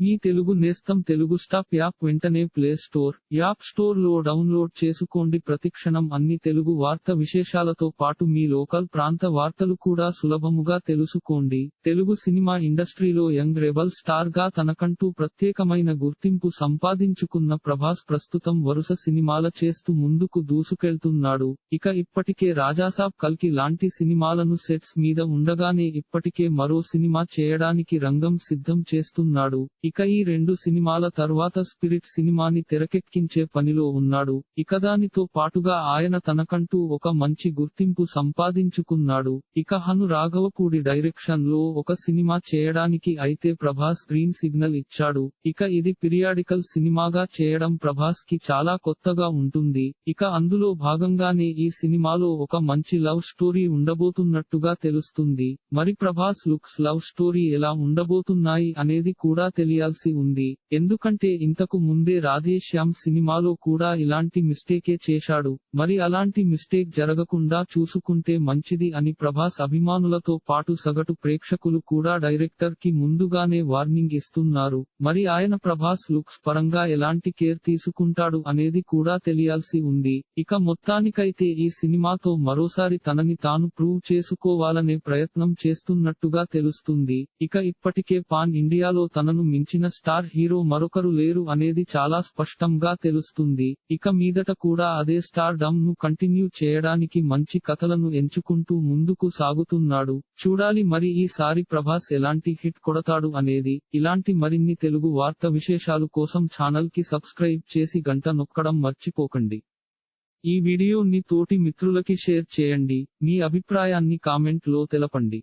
మీ తెలుగు నేస్తం Telugu stop app వెంటనే play store app స్టోర్లో డౌన్లోడ్ చేసుకోండి. ప్రతిక్షణం అన్ని తెలుగు వార్త విశేషాలతో పాటు మీ లోకల్ ప్రాంత వార్తలు కూడా సులభముగా తెలుసుకోండి. తెలుగు సినిమా ఇండస్ట్రీలో యంగ్ రెబల్ స్టార్గా తనకంటూ ప్రత్యేకమైన గుర్తింపు సంపాదించుకున్న ప్రభాస్ ప్రస్తుతం వరుస సినిమాల చేస్తూ ముందుకు దూసుకెళ్తున్నాడు. ఇక ఇప్పటికే రాజాసాబ్ కల్కి లాంటి సినిమాలను సెట్స్ మీద ఉండగానే ఇప్పటికే మరో సినిమా చేయడానికి రంగం సిద్ధం చేస్తున్నాడు. ఇక ఈ రెండు సినిమాల తర్వాత స్పిరిట్ సినిమాని తెరకెక్కించే పనిలో ఉన్నాడు. ఇక దానితో పాటుగా ఆయన తనకంటూ ఒక మంచి గుర్తింపు సంపాదించుకున్నాడు. ఇక హను రాఘవకూడి డైరెక్షన్లో ఒక సినిమా చేయడానికి అయితే ప్రభాస్ గ్రీన్ సిగ్నల్ ఇచ్చాడు. ఇక ఇది పిరియాడికల్ సినిమాగా చేయడం ప్రభాస్కి చాలా కొత్తగా ఉంటుంది. ఇక అందులో భాగంగానే ఈ సినిమాలో ఒక మంచి లవ్ స్టోరీ ఉండబోతున్నట్టుగా తెలుస్తుంది. మరి ప్రభాస్ లుక్స్ లవ్ స్టోరీ ఎలా ఉండబోతున్నాయి అనేది కూడా చేయాల్సి ఉంది. ఎందుకంటే ఇంతకు ముందే రాధేశ్యామ్ సినిమాలో కూడా ఇలాంటి మిస్టేకే చేశాడు. మరి అలాంటి మిస్టేక్ జరగకుండా చూసుకుంటే మంచిది అని ప్రభాస్ అభిమానులతో పాటు సగటు ప్రేక్షకులు కూడా డైరెక్టర్కి ముందుగానే వార్నింగ్ ఇస్తున్నారు. మరి ఆయన ప్రభాస్ లుక్స్ పరంగా ఎలాంటి కేర్ తీసుకుంటాడు అనేది కూడా తెలియాల్సి ఉంది. ఇక మొత్తానికైతే ఈ సినిమాతో మరోసారి తనని తాను ప్రూవ్ చేసుకోవాలనే ప్రయత్నం చేస్తున్నట్టుగా తెలుస్తుంది. ఇక ఇప్పటికే పాన్ ఇండియాలో తనను మించిన స్టార్ హీరో మరొకరు లేరు అనేది చాలా స్పష్టంగా తెలుస్తుంది. ఇక మీదట కూడా అదే స్టార్ డమ్ను కంటిన్యూ చేయడానికి మంచి కథలను ఎంచుకుంటూ ముందుకు సాగుతున్నాడు. చూడాలి మరి ఈసారి ప్రభాస్ ఎలాంటి హిట్ కొడతాడు అనేది. ఇలాంటి మరిన్ని తెలుగు వార్త విశేషాలు కోసం ఛానల్కి సబ్స్క్రైబ్ చేసి గంట నొక్కడం మర్చిపోకండి. ఈ వీడియోని తోటి మిత్రులకి షేర్ చేయండి. మీ అభిప్రాయాన్ని కామెంట్లో తెలపండి.